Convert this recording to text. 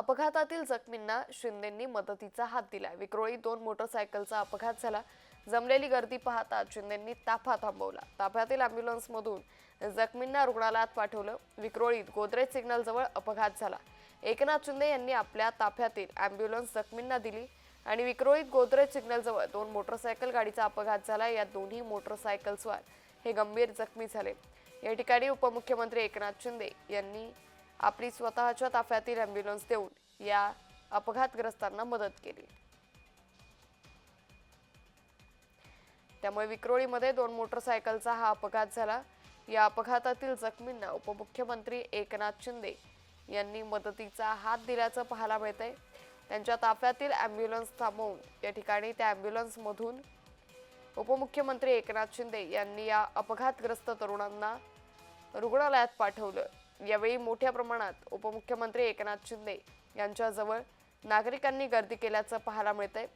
अपघातातील जखमींना शिंदेंनी मदतीचा हात दिला विक्रोळी दोन मोटरसायकलचा अपघात झाला. जमलेली गर्दी पाहता शिंदेंनी ताफा थांबवला. ताफ्यातील अँब्युलन्समधून जखमींना रुग्णालयात पाठवलं. विक्रोळीत गोदरेज सिग्नल जवळ अपघात झाला. एकनाथ शिंदे यांनी आपल्या ताफ्यातील अँब्युलन्स जखमींना दिली आणि विक्रोळीत गोदरेज सिग्नल जवळ दोन मोटरसायकल गाडीचा अपघात झाला. या दोन्ही मोटरसायकलस्वार हे गंभीर जखमी झाले. या ठिकाणी उपमुख्यमंत्री एकनाथ शिंदे यांनी आपली स्वतःच्या ताफ्यातील अँब्युलन्स देऊन या अपघातग्रस्तांना मदत केली. त्यामुळे विक्रोळीमध्ये दोन मोटरसायकलचा हा अपघात झाला. या अपघातातील जखमींना उपमुख्यमंत्री एकनाथ शिंदे यांनी मदतीचा हात दिल्याचं पाहायला मिळतंय. त्यांच्या ताफ्यातील ॲम्ब्युलन्स थांबवून या ठिकाणी त्या ॲम्ब्युलन्समधून उपमुख्यमंत्री एकनाथ शिंदे यांनी या अपघातग्रस्त तरुणांना रुग्णालयात पाठवलं. यावेळी मोठ्या प्रमाणात उपमुख्यमंत्री एकनाथ शिंदे यांच्याजवळ नागरिकांनी गर्दी केल्याचं पाहायला मिळतंय.